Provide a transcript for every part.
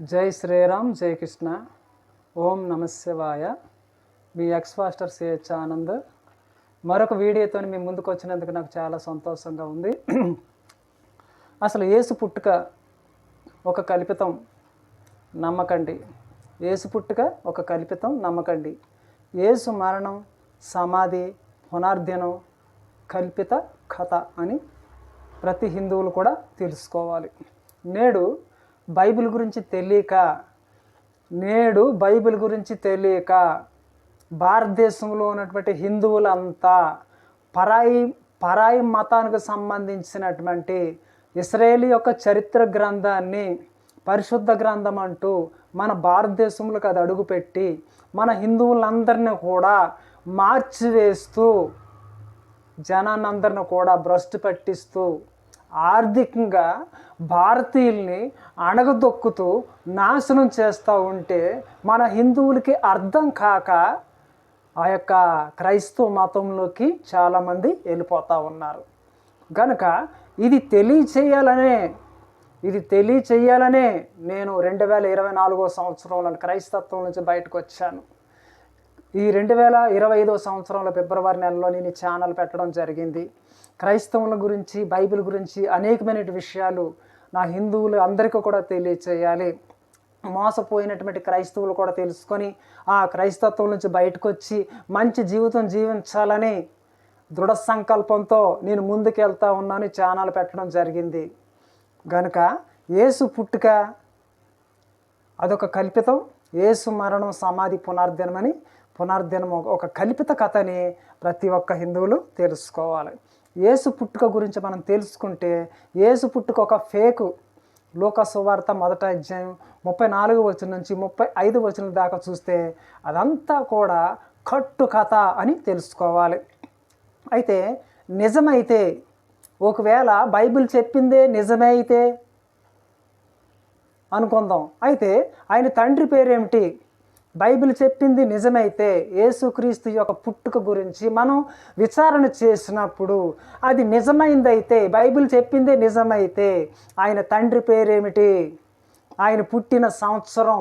జై శ్రీరామ్ జై కృష్ణ. ఓం నమశివాయ. మీ ఎక్స్ ఫాస్టర్ సిహెచ్ ఆనంద్. మరొక వీడియోతో మీ ముందుకు వచ్చినందుకు నాకు చాలా సంతోషంగా ఉంది. అసలు ఏసు పుట్టుక ఒక కల్పితం నమ్మకండి. ఏసు పుట్టుక ఒక కల్పితం నమ్మకండి. ఏసు మరణం సమాధి పునార్ధనం కల్పిత కథ అని ప్రతి హిందువులు కూడా తెలుసుకోవాలి. నేడు బైబిల్ గురించి తెలియక నేడు బైబిల్ గురించి తెలియక భారతదేశంలో ఉన్నటువంటి హిందువులంతా పరాయి పరాయి మతానికి సంబంధించినటువంటి ఇస్రాయేలీ యొక్క చరిత్ర గ్రంథాన్ని పరిశుద్ధ గ్రంథం అంటూ మన భారతదేశంలోకి అది అడుగుపెట్టి మన హిందువులందరినీ కూడా మార్చివేస్తూ జనాన్నందరిని కూడా భ్రష్టు పట్టిస్తూ ఆర్థికంగా భారతీయుల్ని అణగదొక్కుతూ నాశనం చేస్తూ ఉంటే మన హిందువులకి అర్థం కాక ఆ యొక్క క్రైస్తవ మతంలోకి చాలామంది వెళ్ళిపోతూ ఉన్నారు. కనుక ఇది తెలియచేయాలనే ఇది తెలియచేయాలనే నేను రెండు వేల ఇరవై నాలుగో సంవత్సరంలో క్రైస్తత్వం నుంచి బయటకు వచ్చాను. ఈ రెండు వేల ఇరవై ఐదో సంవత్సరంలో ఫిబ్రవరి నెలలో నేను ఛానల్ పెట్టడం జరిగింది. క్రైస్తవుల గురించి బైబిల్ గురించి అనేకమైన విషయాలు నా హిందువులు అందరికీ కూడా తెలియచేయాలి. మోసపోయినటువంటి క్రైస్తవులు కూడా తెలుసుకొని ఆ క్రైస్తత్వం నుంచి బయటకు వచ్చి మంచి జీవితం జీవించాలని దృఢ సంకల్పంతో నేను ముందుకెళ్తా ఉన్నాను ఛానల్ పెట్టడం జరిగింది. గనుక యేసు పుట్టుక అదొక కల్పితం. యేసు మరణం సమాధి పునర్దినమని పునర్దినం ఒక కల్పిత కథని ప్రతి ఒక్క హిందువులు తెలుసుకోవాలి. యేసు పుట్టుక గురించి మనం తెలుసుకుంటే యేసు పుట్టుక ఒక ఫేకు. లోక సువార్త మొదట అధ్యాయం ముప్పై నాలుగు వచ్చిన నుంచి ముప్పై ఐదు వచ్చిన దాకా చూస్తే అదంతా కూడా కట్టు కథ అని తెలుసుకోవాలి. అయితే నిజమైతే ఒకవేళ బైబిల్ చెప్పిందే నిజమే అయితే అనుకుందాం. అయితే ఆయన తండ్రి పేరేమిటి? బైబిల్ చెప్పింది నిజమైతే యేసుక్రీస్తు యొక్క పుట్టుక గురించి మనం విచారణ చేసినప్పుడు అది నిజమైందైతే బైబిల్ చెప్పిందే నిజమైతే ఆయన తండ్రి పేరేమిటి? ఆయన పుట్టిన సంవత్సరం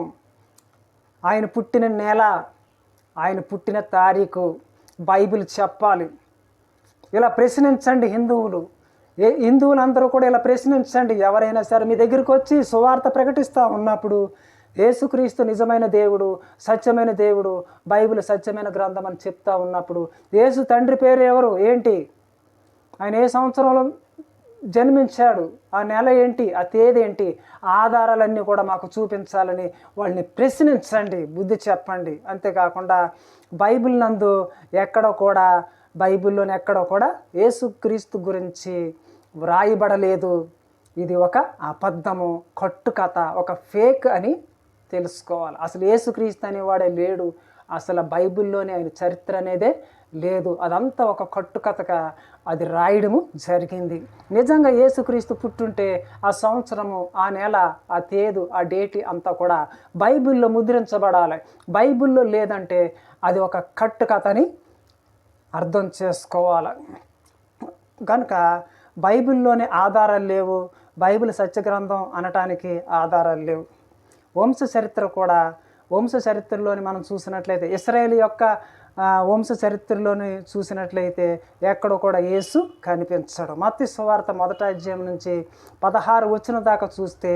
ఆయన పుట్టిన నెల ఆయన పుట్టిన తారీఖు బైబిల్ చెప్పాలి. ఇలా ప్రశ్నించండి హిందువులు. ఏ హిందువులందరూ కూడా ఇలా ప్రశ్నించండి. ఎవరైనా సరే మీ దగ్గరికి వచ్చి సువార్త ప్రకటిస్తూ ఉన్నప్పుడు యేసుక్రీస్తు నిజమైన దేవుడు సత్యమైన దేవుడు బైబిల్ సత్యమైన గ్రంథం అని చెప్తా ఉన్నప్పుడు యేసు తండ్రి పేరు ఎవరు? ఏంటి? ఆయన ఏ సంవత్సరంలో జన్మించాడు? ఆ నెల ఏంటి? ఆ తేదీ ఏంటి? ఆధారాలన్నీ కూడా మాకు చూపించాలని వాళ్ళని ప్రశ్నించండి బుద్ధి చెప్పండి. అంతేకాకుండా బైబిల్ నందు ఎక్కడ కూడా బైబిల్లోని ఎక్కడ కూడా యేసుక్రీస్తు గురించి వ్రాయబడలేదు. ఇది ఒక అబద్ధము కట్టుకథ ఒక ఫేక్ అని తెలుసుకోవాలి. అసలు యేసుక్రీస్తు అనేవాడే లేడు. అసలు బైబిల్లోనే ఆయన చరిత్ర అనేదే లేదు. అదంతా ఒక కట్టుకథగా అది రాయడము జరిగింది. నిజంగా యేసుక్రీస్తు పుట్టుంటే ఆ సంవత్సరము ఆ నెల ఆ తేదు ఆ డేటి అంతా కూడా బైబిల్లో ముద్రించబడాలి. బైబిల్లో లేదంటే అది ఒక కట్టుకథని అర్థం చేసుకోవాలి. కనుక బైబిల్లోనే ఆధారాలు లేవు. బైబిల్ సత్యగ్రంథం అనటానికి ఆధారాలు లేవు. వంశ చరిత్ర కూడా వంశ చరిత్రలోని మనం చూసినట్లయితే ఇస్రాయేల్ యొక్క వంశ చరిత్రలోని చూసినట్లయితే ఎక్కడో కూడా యేసు కనిపించడు. మత్తి సువార్త మొదట అధ్యాయం నుంచి పదహారు వచ్చిన దాకా చూస్తే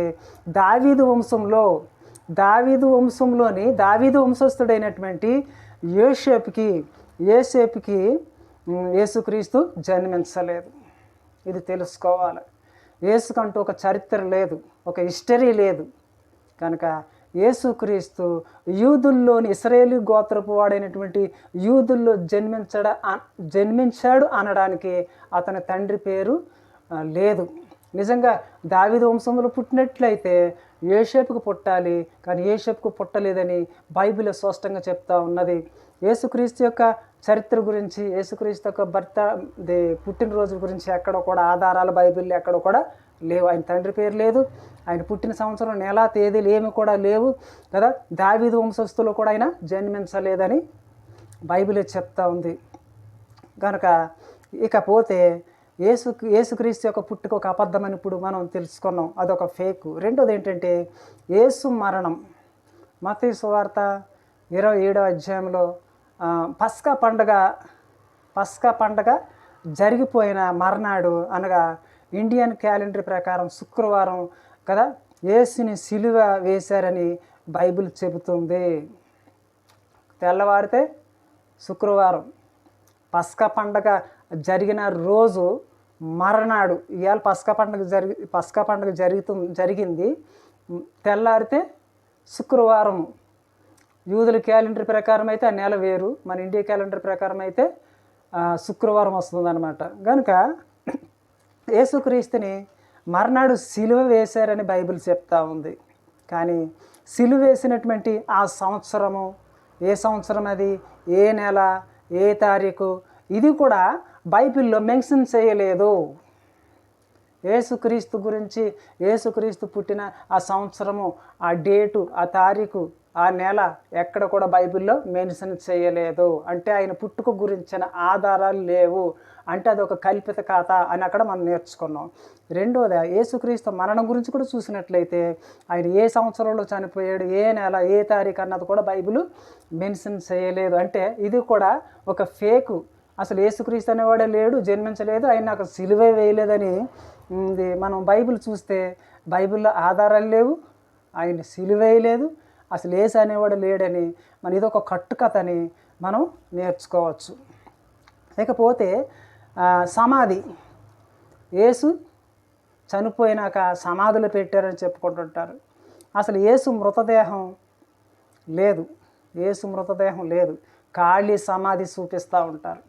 దావీదు వంశంలో దావీదు వంశంలోని దావీదు వంశస్థుడైనటువంటి యోషేపుకి ఏసేపుకి యేసుక్రీస్తు జన్మించలేదు. ఇది తెలుసుకోవాలి. యేసుకంటూ ఒక చరిత్ర లేదు ఒక హిస్టరీ లేదు. కనుక యేసుక్రీస్తు యూదుల్లోని ఇస్రాయేలీ గోత్రపు వాడైనటువంటి యూదుల్లో జన్మించడ జన్మించాడు అనడానికి అతని తండ్రి పేరు లేదు. నిజంగా దావిద వంశంలో పుట్టినట్లయితే ఏషేపుకు పుట్టాలి కానీ ఏషేపుకు పుట్టలేదని బైబిల్ స్పష్టంగా చెప్తా ఉన్నది. యేసుక్రీస్తు యొక్క చరిత్ర గురించి యేసుక్రీస్తు యొక్క భర్త పుట్టినరోజు గురించి ఎక్కడ కూడా ఆధారాలు బైబిల్ ఎక్కడ కూడా లేవు ఆయన తండ్రి పేరు లేదు ఆయన పుట్టిన సంవత్సరం నెల తేదీలు ఏమి కూడా లేవు కదా. దావీదు వంశస్థులు కూడా ఆయన జన్మించలేదని బైబిల్ చెప్తా ఉంది. కనుక ఇకపోతే ఏసు ఏసుక్రీస్తు యొక్క పుట్టుక ఒక అబద్ధమని ఇప్పుడు మనం తెలుసుకున్నాం. అదొక ఫేక్. రెండోది ఏంటంటే ఏసు మరణం. మత సువార్త ఇరవై ఏడో అధ్యాయంలో పస్కా పండగ పస్కా పండగ జరిగిపోయిన మర్నాడు అనగా ఇండియన్ క్యాలెండర్ ప్రకారం శుక్రవారం కదా? యేసుని సిలువ వేశారని బైబిల్ చెబుతుంది. తెల్లవారితే శుక్రవారం. పస్కా పండగ జరిగిన రోజు మరనాడు. ఇవాళ పస్కా పండగ జరిగి పస్కా పండగ జరుగుతు జరిగింది. తెల్లారితే శుక్రవారం. యూదుల క్యాలెండర్ ప్రకారం అయితే ఆ నెల వేరు. మన ఇండియా క్యాలెండర్ ప్రకారం అయితే శుక్రవారం వస్తుంది అనమాట కనుక యేసుక్రీస్తుని మర్నాడు సిలువ వేశారని బైబిల్ చెప్తా ఉంది. కానీ సిలువ వేసినటువంటి ఆ సంవత్సరము ఏ సంవత్సరం అది ఏ నెల ఏ తారీఖు ఇది కూడా బైబిల్లో మెన్షన్ చేయలేదు. ఏసుక్రీస్తు గురించి ఏసుక్రీస్తు పుట్టిన ఆ సంవత్సరము ఆ డేటు ఆ తారీఖు ఆ నెల ఎక్కడ కూడా బైబిల్లో మెన్షన్ చేయలేదు. అంటే ఆయన పుట్టుక గురించిన ఆధారాలు లేవు. అంటే అది ఒక కల్పిత కథ అని అక్కడ మనం నేర్చుకున్నాం. రెండోది యేసుక్రీస్తు మరణం గురించి కూడా చూసినట్లయితే ఆయన ఏ సంవత్సరంలో చనిపోయాడు ఏ నెల ఏ తారీఖు అన్నది కూడా బైబిల్ మెన్షన్ చేయలేదు. అంటే ఇది కూడా ఒక ఫేకు. అసలు యేసుక్రీస్తు అనేవాడే లేడు జన్మించలేదు ఆయన నాకు సిలువే వేయలేదని ఇది మనం బైబిల్ చూస్తే బైబిల్లో ఆధారాలు లేవు ఆయన సిలువేయలేదు అసలు ఏసు అనేవాడు లేడని మన ఇదొక కట్టుకథని మనం నేర్చుకోవచ్చు. ఇకపోతే సమాధి. యేసు చనిపోయినాక సమాధులు పెట్టారని చెప్పుకుంటుంటారు. అసలు యేసు మృతదేహం లేదు. యేసు మృతదేహం లేదు. ఖాళీ సమాధి చూపిస్తూ ఉంటారు.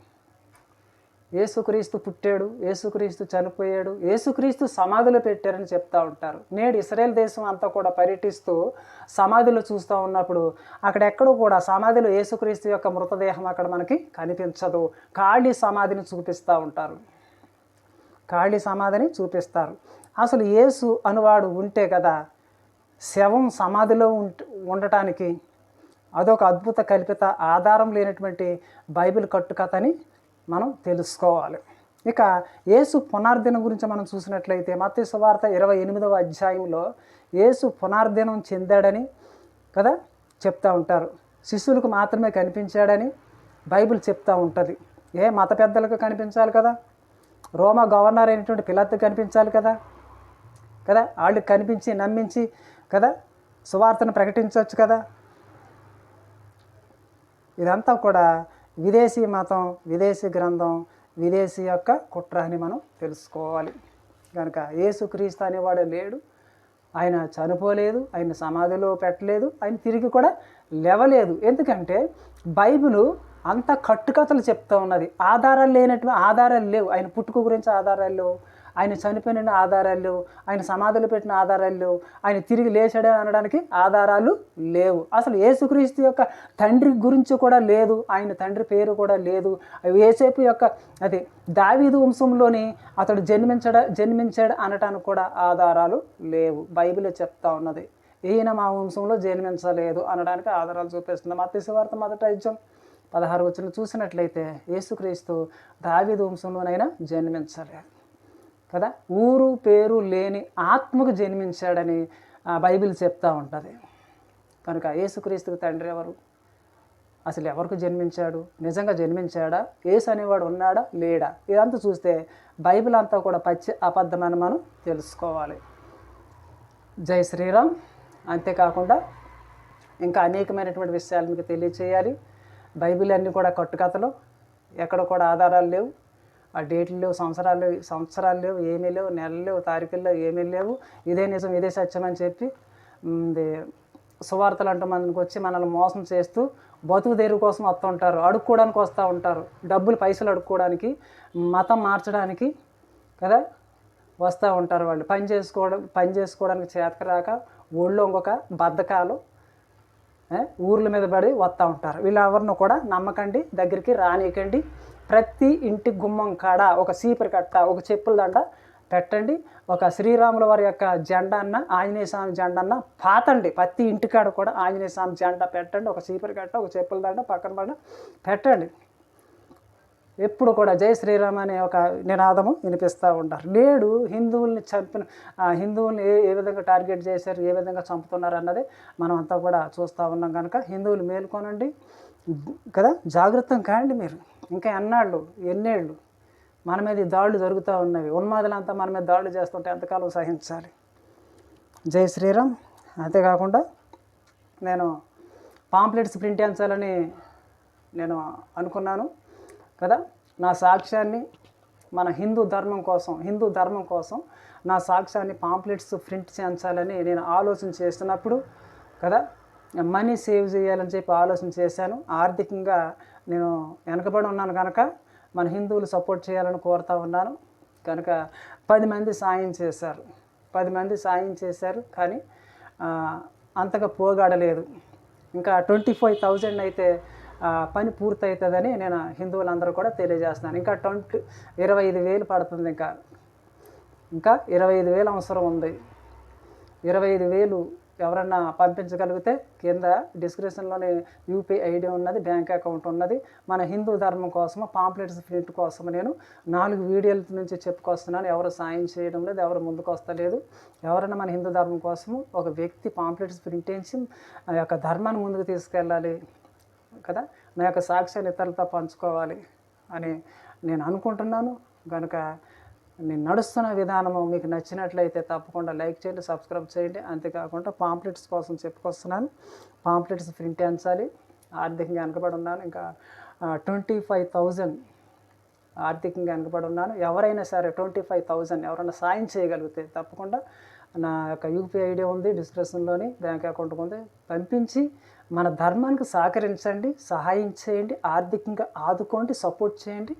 ఏసుక్రీస్తు పుట్టాడు ఏసుక్రీస్తు చనిపోయాడు ఏసుక్రీస్తు సమాధిలో పెట్టారని చెప్తా ఉంటారు. నేడు ఇస్రాయేల్ దేశం అంతా కూడా పర్యటిస్తూ సమాధులు చూస్తూ ఉన్నప్పుడు అక్కడెక్కడో కూడా సమాధిలో ఏసుక్రీస్తు యొక్క మృతదేహం అక్కడ మనకి కనిపించదు. ఖాళీ సమాధిని చూపిస్తూ ఉంటారు. ఖాళీ సమాధిని చూపిస్తారు. అసలు యేసు అనువాడు ఉంటే కదా శవం సమాధిలో ఉండటానికి అదొక అద్భుత కల్పిత ఆధారం లేనటువంటి బైబిల్ కట్టుకథని మనం తెలుసుకోవాలి. ఇక యేసు పునర్దినం గురించి మనం చూసినట్లయితే మత్తయి సువార్త ఇరవై ఎనిమిదవ అధ్యాయంలో యేసు పునర్దినం చెందాడని కదా చెప్తూ ఉంటారు. శిష్యులకు మాత్రమే కనిపించాడని బైబిల్ చెప్తూ ఉంటుంది. ఏ మత పెద్దలకు కనిపించాలి కదా? రోమా గవర్నర్ అయినటువంటి పిల్లలకు కనిపించాలి కదా? కదా? వాళ్ళకి కనిపించి నమ్మించి కదా సువార్తను ప్రకటించవచ్చు కదా? ఇదంతా కూడా విదేశీ మతం విదేశీ గ్రంథం విదేశీ యొక్క కుట్ర అని మనం తెలుసుకోవాలి. కనుక ఏసుక్రీస్తు అనేవాడు లేడు. ఆయన చనిపోలేదు ఆయన సమాధిలో పెట్టలేదు ఆయన తిరిగి కూడా లేవలేదు. ఎందుకంటే బైబిల్ అంత కట్టుకథలు చెప్తూ ఉన్నది. ఆధారాలు లేనటువంటి ఆధారాలు లేవు. ఆయన పుట్టుక గురించి ఆధారాలు లేవు. ఆయన చనిపోయిన ఆధారాలు ఆయన సమాధులు పెట్టిన ఆధారాలు ఆయన తిరిగి లేచాడని అనడానికి ఆధారాలు లేవు. అసలు యేసుక్రీస్తు యొక్క తండ్రి గురించి కూడా లేదు ఆయన తండ్రి పేరు కూడా లేదు. ఏసేపు యొక్క అది దావీదు వంశంలోని అతడు జన్మించడ జన్మించాడు అనటానికి కూడా ఆధారాలు లేవు. బైబిలే చెప్తా ఉన్నది ఈయన మా వంశంలో జన్మించలేదు అనడానికి ఆధారాలు చూపిస్తుంది. మత్స్య వార్త మొదట అధ్యాయం పదహారు వచ్చిన చూసినట్లయితే యేసుక్రీస్తు దావీదు వంశంలోనైనా జన్మించలేదు. కదా? ఊరు పేరు లేని ఆత్మకు జన్మించాడని ఆ, బైబిల్ చెప్తా ఉంటుంది. కనుక యేసుక్రీస్తుకు తండ్రి ఎవరు? అసలు ఎవరికి జన్మించాడు? నిజంగా జన్మించాడా? యేసు అనేవాడు ఉన్నాడా? లేడా? ఇదంతా చూస్తే బైబిల్ అంతా కూడా పచ్చి అబద్ధమని మనం తెలుసుకోవాలి. జై శ్రీరామ్. అంతేకాకుండా ఇంకా అనేకమైనటువంటి విషయాలు మీకు తెలియచేయాలి. బైబిల్ అన్నీ కూడా కట్టుకథలు. ఎక్కడ కూడా ఆధారాలు లేవు. ఆ డేట్లు లేవు సంవత్సరాలు సంవత్సరాలు లేవు ఏమీ లేవు నెలలు లేవు తారీఖులు లేవు. ఏమీ లేవు ఇదే నిజం ఇదే సత్యం అని చెప్పి సువార్తలు అంటూ మనకి వచ్చి మనల్ని మోసం చేస్తూ బతుకు తెరువు కోసం వస్తుంటారు అడుక్కోవడానికి వస్తూ ఉంటారు. డబ్బులు పైసలు అడుక్కోవడానికి మతం మార్చడానికి కదా వస్తూ ఉంటారు వాళ్ళు. పని చేసుకోవడం పని చేసుకోవడానికి చేతక రాక ఊళ్ళో ఇంకొక బద్ధకాలు ఊర్ల మీద పడి వస్తూ ఉంటారు. వీళ్ళు ఎవరిని కూడా నమ్మకండి దగ్గరికి రానియకండి. ప్రతి ఇంటి గుమ్మం కాడ ఒక సీపరి కట్ట ఒక చెప్పుల దండ పెట్టండి. ఒక శ్రీరాముల వారి యొక్క జెండా అన్న ఆంజనేయ స్వామి జెండా అన్న పాతండి. ప్రతి ఇంటికాడ కూడా ఆంజనేయ స్వామి జెండా పెట్టండి. ఒక సీపరి కట్ట ఒక చెప్పుల దండ పక్కన పడ పెట్టండి. ఎప్పుడు కూడా జై శ్రీరామ్ అనే ఒక నినాదము వినిపిస్తూ ఉంటారు. నేడు హిందువుల్ని చంపిన ఆ హిందువుల్ని ఏ ఏ విధంగా టార్గెట్ చేశారు ఏ విధంగా చంపుతున్నారు అన్నది మనం అంతా కూడా చూస్తూ ఉన్నాం కనుక హిందువులు మేల్కొనండి. కదా? జాగ్రత్తం కాండి మీరు. ఇంకా ఎన్నాళ్ళు ఎన్నేళ్ళు మన మీద దాడులు జరుగుతూ ఉన్నవి? ఉన్మాదులంతా మన మీద దాడులు చేస్తుంటే ఎంతకాలం సహించాలి? జై శ్రీరామ్. అంతేకాకుండా నేను పాంప్లెట్స్ ప్రింట్ చేయించాలని నేను అనుకున్నాను కదా? నా సాక్ష్యాన్ని మన హిందూ ధర్మం కోసం హిందూ ధర్మం కోసం నా సాక్ష్యాన్ని పాంప్లెట్స్ ప్రింట్ చేయించాలని నేను ఆలోచన చేస్తున్నప్పుడు కదా? మనీ సేవ్ చేయాలని చెప్పి ఆలోచన చేశాను. ఆర్థికంగా నేను వెనకబడి ఉన్నాను కనుక మన హిందువులు సపోర్ట్ చేయాలని కోరుతా ఉన్నాను. కనుక పది మంది సాయం చేశారు. పది మంది సాయం చేశారు కానీ అంతగా పోగాడలేదు. ఇంకా ట్వంటీ ఫైవ్ థౌజండ్ అయితే పని పూర్తవుతుందని నేను హిందువులందరూ కూడా తెలియజేస్తున్నాను. ఇంకా ట్వంటీ ఇరవై ఐదు వేలు పడుతుంది ఇంకా. ఇంకా ఇరవై ఐదు వేలు అవసరం ఉంది. ఇరవై ఐదు వేలు ఎవరన్నా పంపించగలిగితే కింద డిస్క్రిప్షన్లోనే యూపీఐ ఐడి ఉన్నది బ్యాంక్ అకౌంట్ ఉన్నది. మన హిందూ ధర్మం కోసం పాంప్లెట్స్ ప్రింట్ కోసం నేను నాలుగు వీడియోల నుంచి చెప్పుకొస్తున్నాను. ఎవరు సాయం చేయడం లేదు ఎవరు ముందుకు వస్తలేదు ఎవరైనా మన హిందూ ధర్మం కోసము ఒక వ్యక్తి పాంప్లెట్స్ ప్రింట్ చేసి ఆ యొక్క ధర్మాన్ని ముందుకు తీసుకెళ్ళాలి కదా? నా యొక్క సాక్ష్యాన్ని ఇతరులతో పంచుకోవాలి అని నేను అనుకుంటున్నాను. కనుక నేను నడుస్తున్న విధానము మీకు నచ్చినట్లయితే తప్పకుండా లైక్ చేయండి సబ్స్క్రైబ్ చేయండి. అంతేకాకుండా పాంప్లెట్స్ కోసం చెప్పుకొస్తున్నాను. పాంప్లెట్స్ ప్రింట్ చేయించాలి. ఆర్థికంగా వెనకబడి ఉన్నాను. ఇంకా ట్వంటీ ఫైవ్ థౌజండ్ ఆర్థికంగా వెనకబడి ఉన్నాను. ఎవరైనా సరే ట్వంటీ ఫైవ్ థౌజండ్ ఎవరైనా సాయం చేయగలిగితే తప్పకుండా నా యొక్క యూపీఐ ఐడి ఉంది డిస్క్రిప్షన్లోని బ్యాంక్ అకౌంట్ ఉంది. పంపించి మన ధర్మానికి సహకరించండి సహాయం చేయండి ఆర్థికంగా ఆదుకోండి సపోర్ట్ చేయండి.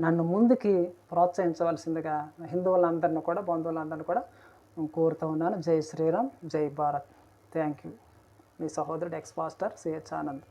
నన్ను ముందుకి ప్రోత్సహించవలసిందిగా హిందువులందరినీ కూడా బంధువులందరినీ కూడా కోరుతూ ఉన్నాను. జై శ్రీరామ్ జై భారత్. థ్యాంక్ యూ మీ సహోదరుడు ఎక్స్ పాస్టర్ సిహెచ్ ఆనంద్